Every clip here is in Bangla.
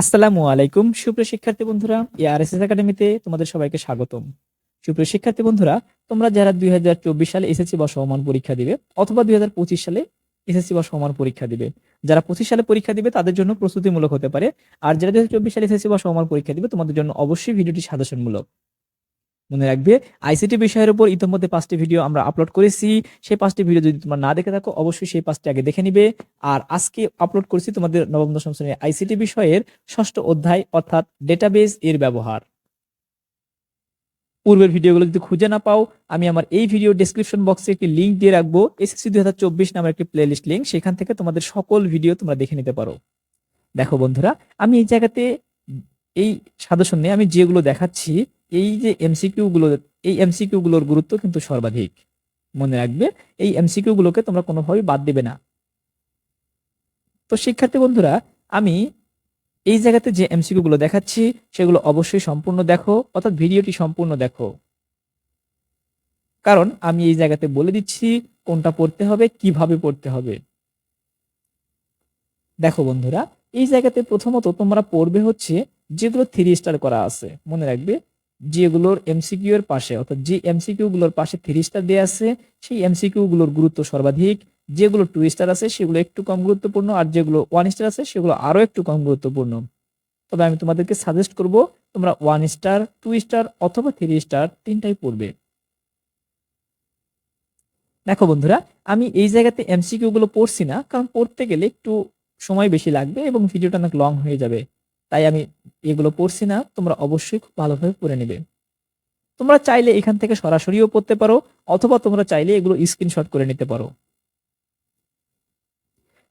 আসসালামু আলাইকুম, সুপ্রিয় শিক্ষার্থী বন্ধুরা। এআরএসএস একাডেমিতে তোমাদের সবাইকে স্বাগতম। সুপ্রিয় শিক্ষার্থী বন্ধুরা, তোমরা যারা দুই হাজার চব্বিশ সালে এসএসসি বা সমমান পরীক্ষা দিবে অথবা দুই হাজার পঁচিশ সালে এসএসসি বা সমান পরীক্ষা দিবে, যারা পঁচিশ সালে পরীক্ষা দিবে তাদের জন্য প্রস্তুতিমূলক হতে পারে। আর যারা দুই হাজার চব্বিশ সালে এসএসসি বা সমান পরীক্ষা দিবে, তোমাদের জন্য অবশ্যই ভিডিওটি সাজেশনমূলক। মনে রাখবে। আইসিটি বিষয়ের উপর ইতিমধ্যে পাঁচটি ভিডিও আমরা আপলোড করেছি। সেই পাঁচটি ভিডিও যদি তোমরা না দেখে থাকো, অবশ্যই সেই পাঁচটি আগে দেখে নিবে। আর আজকে আপলোড করেছি তোমাদের নবম, দশম শ্রেণির আইসিটি বিষয়ের ষষ্ঠ অধ্যায়, অর্থাৎ ডেটাবেজ এর ব্যবহার। পূর্বের ভিডিওগুলো যদি খুঁজে না পাও, আমি আমার এই ভিডিও ডেসক্রিপশন বক্সে একটি লিংক দিয়ে রাখব। এসএসসি দুই হাজার চব্বিশ নামের একটি প্লেলিস্ট লিঙ্ক সেখান থেকে তোমাদের সকল ভিডিও তোমরা দেখে নিতে পারো। দেখো বন্ধুরা, আমি এই জায়গাতে এই সাজেশনে আমি যেগুলো দেখাচ্ছি এই যে এমসিকিউ গুলো, এই এমসিকিউ গুলোর গুরুত্ব কিন্তু সর্বাধিক। মনে রাখবে, এই এমসিকিউ গুলোকে তোমরা কোনোভাবেই বাদ দিবে না। তো শিক্ষার্থী বন্ধুরা, আমি এই জায়গাতে যে এমসিকিউ গুলো দেখাচ্ছি, সেগুলো অবশ্যই সম্পূর্ণ দেখো, অর্থাৎ ভিডিওটি সম্পূর্ণ দেখো। কারণ আমি এই জায়গাতে বলে দিচ্ছি, কোনটা পড়তে হবে, কীভাবে পড়তে হবে। দেখো বন্ধুরা, এই জায়গাতে প্রথমত তোমরা পড়বে হচ্ছে, যেগুলো থ্রি স্টার করা আছে। মনে রাখবে যেগুলোর এমসিকিউ এর পাশে, অর্থাৎ যে এমসিকিউ গুলোর পাশে থ্রি স্টার দেওয়া আছে, সেই এমসিকিউ গুলোর গুরুত্ব সর্বাধিক। যেগুলো টু স্টার আছে, সেগুলো একটু কম গুরুত্বপূর্ণ, আর যেগুলো ওয়ান স্টার আছে, সেগুলো আরও একটু কম গুরুত্বপূর্ণ। তবে আমি তোমাদেরকে সাজেস্ট করব, তোমরা ওয়ান স্টার টু স্টার অথবা থ্রি স্টার তিনটাই পড়বে। দেখো বন্ধুরা, আমি এই জায়গাতে এমসিকিউ গুলো পড়ছি না, কারণ পড়তে গেলে একটু সময় বেশি লাগবে এবং ভিডিওটা অনেক লং হয়ে যাবে। তাই আমি এগুলো পড়ছি না, তোমরা অবশ্যই খুব ভালোভাবে পড়ে নেবে। তোমরা চাইলে এখান থেকে সরাসরিও পড়তে পারো, অথবা তোমরা চাইলে এগুলো স্ক্রিনশট করে নিতে পারো।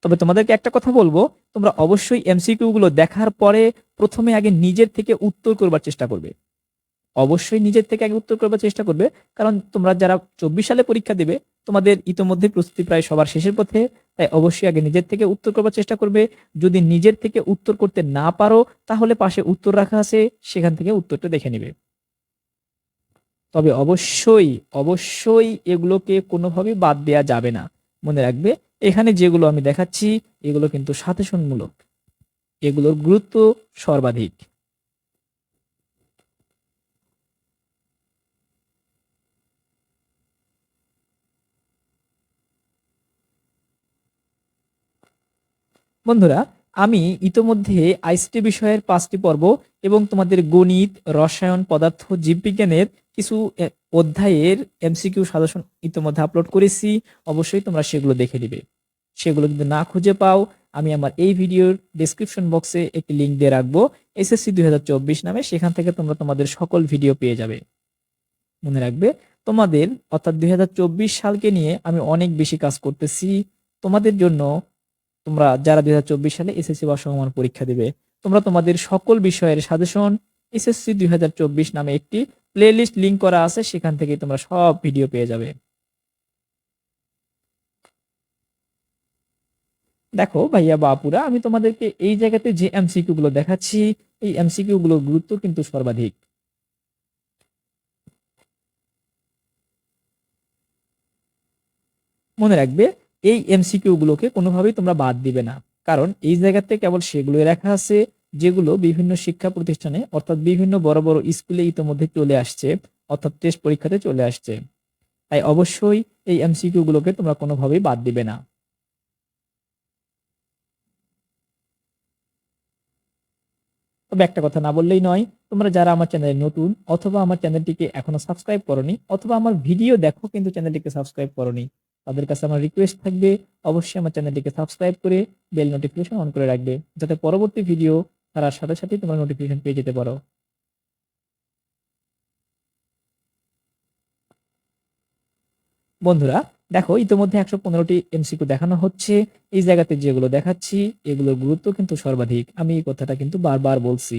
তবে তোমাদেরকে একটা কথা বলব, তোমরা অবশ্যই এমসিকিউ গুলো দেখার পরে প্রথমে আগে নিজের থেকে উত্তর করবার চেষ্টা করবে। অবশ্যই নিজের থেকে আগে উত্তর করবার চেষ্টা করবে, কারণ তোমরা যারা চব্বিশ সালে পরীক্ষা দেবে, তোমাদের ইতোমধ্যে প্রস্তুতি প্রায় সবার শেষের পথে। তাই অবশ্যই আগে নিজের থেকে উত্তর করবার চেষ্টা করবে। যদি নিজের থেকে উত্তর করতে না পারো, তাহলে পাশে উত্তর রাখা আছে, সেখান থেকে উত্তরটা দেখে নিবে। তবে অবশ্যই অবশ্যই এগুলোকে কোনোভাবে বাদ দেওয়া যাবে না। মনে রাখবে, এখানে যেগুলো আমি দেখাচ্ছি, এগুলো কিন্তু সাথে সাজেশনমূলক এগুলোর গুরুত্ব সর্বাধিক। বন্ধুরা, আমি ইতোমধ্যে আইসিটি বিষয়ের পাঁচটি পর্ব এবং তোমাদের গণিত, রসায়ন, পদার্থ, জীববিজ্ঞানের কিছু অধ্যায়ের এমসিকিউ সাজেশন ইতোমধ্যে আপলোড করেছি। অবশ্যই তোমরা সেগুলো দেখে দিবে সেগুলো যদি না খুঁজে পাও, আমি আমার এই ভিডিওর ডেসক্রিপশন বক্সে একটি লিংক দিয়ে রাখব। এসএসসি দুই হাজার চব্বিশ নামে, সেখান থেকে তোমরা তোমাদের সকল ভিডিও পেয়ে যাবে। মনে রাখবে, তোমাদের অর্থাৎ দুই হাজার চব্বিশ সালকে নিয়ে আমি অনেক বেশি কাজ করতেছি। তোমাদের জন্য তোমরা যারা দুই হাজার চব্বিশ সালে এসএসসি বা সমমান পরীক্ষা দিবে, তোমরা তোমাদের সকল বিষয়ের সাজেশন এসএসসি দুই নামে একটি প্লেলিস্ট লিংক করা আছে, সেখান থেকে তোমরা সব ভিডিও পেয়ে যাবে। দেখো ভাইয়া বাপুরা, আমি তোমাদেরকে এই জায়গাতে যে এমসিকিউ গুলো দেখাচ্ছি, এই এমসিকিউ গুলোর গুরুত্ব কিন্তু সর্বাধিক। মনে রাখবে এই এমসিকিউগুলোকে কোনোভাবেই তোমরা বাদ দিবে না। কারণ এই জায়গাতে কেবল সেগুলোই রাখা আছে, যেগুলো বিভিন্ন শিক্ষা প্রতিষ্ঠানে, অর্থাৎ বিভিন্ন বড় বড় স্কুলে ইতোমধ্যে চলে আসছে, অর্থাৎ টেস্ট পরীক্ষাতে চলে আসছে। তাই অবশ্যই এই এমসিকিউ গুলোকে তোমরা কোনোভাবেই বাদ দিবে না। তবে একটা কথা না বললেই নয়, তোমরা যারা আমার চ্যানেলে নতুন, অথবা আমার চ্যানেলটিকে এখনও সাবস্ক্রাইব করনি, অথবা আমার ভিডিও দেখো কিন্তু চ্যানেলটিকে সাবস্ক্রাইব করনি তাদের কাছে আমার রিকোয়েস্ট থাকবে, অবশ্যই আমার চ্যানেলটিকে সাবস্ক্রাইব করে বেল নোটিফিকেশন অন করে রাখবে, যাতে পরবর্তী ভিডিও তার সাথে সাথে তোমরা নোটিফিকেশন পেয়ে যেতে পারো। বন্ধুরা, দেখো, ইতিমধ্যে একশো পনেরোটি এমসিকিউ দেখানো হচ্ছে। এই জায়গাতে যেগুলো দেখাচ্ছি, এগুলোর গুরুত্ব কিন্তু সর্বাধিক। আমি এই কথাটা কিন্তু বারবার বলছি।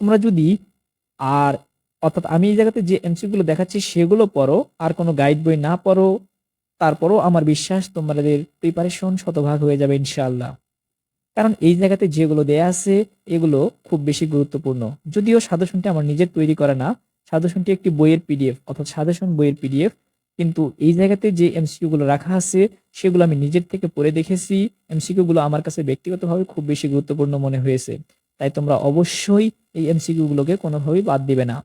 তোমরা যদি আর অর্থাৎ আমি এই জায়গাতে যে এমসিকিউ গুলো দেখাচ্ছি, সেগুলো পড়ো, আর কোনো গাইড বই না পড়ো, তারপরও আমার বিশ্বাস তোমাদের প্রিপারেশন শতভাগ হয়ে যাবে ইনশাআল্লাহ। কারণ এই জায়গাতে যেগুলো দেয়া আছে, এগুলো খুব বেশি গুরুত্বপূর্ণ। যদিও সাজেশনটি আমার নিজের তৈরি করা না, সাজেশনটি একটি বইয়ের পিডিএফ অর্থাৎ সাজেশন বইয়ের পিডিএফ কিন্তু এই জায়গাতে যে এমসিকিউ গুলো রাখা আছে, সেগুলো আমি নিজের থেকে পড়ে দেখেছি। এমসিকিউ গুলো আমার কাছে ব্যক্তিগতভাবে খুব বেশি গুরুত্বপূর্ণ মনে হয়েছে। তাই তোমরা অবশ্যই এই এমসিকিউ গুলোকে কোনোভাবেই বাদ দিবে না।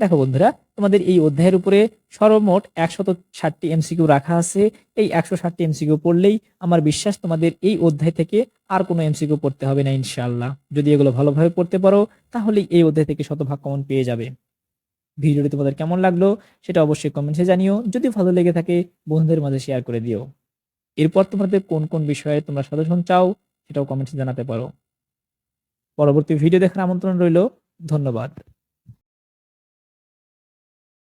দেখো বন্ধুরা, তোমাদের এই অধ্যায়ের উপরে সর্বমোট একশত ষাটটি এমসিকিউ রাখা আছে। এই একশো ষাটটি এমসিকিউ পড়লেই আমার বিশ্বাস তোমাদের এই অধ্যায় থেকে আর কোনো এমসিকিউ পড়তে হবে না, ইনশাআল্লাহ। যদি এগুলো ভালোভাবে পড়তে পারো, তাহলেই এই অধ্যায় থেকে শতভাগ কমন পেয়ে যাবে। ভিডিওটি তোমাদের কেমন লাগল, সেটা অবশ্যই কমেন্টে জানিও। যদি ভালো লেগে থাকে, বন্ধুদের মাঝে শেয়ার করে দিও। এরপর তোমাদের কোন কোন বিষয়ে তোমরা সাজেশন চাও, সেটাও কমেন্টে জানাতে পারো। পরবর্তী ভিডিও দেখার আমন্ত্রণ রইল, ধন্যবাদ।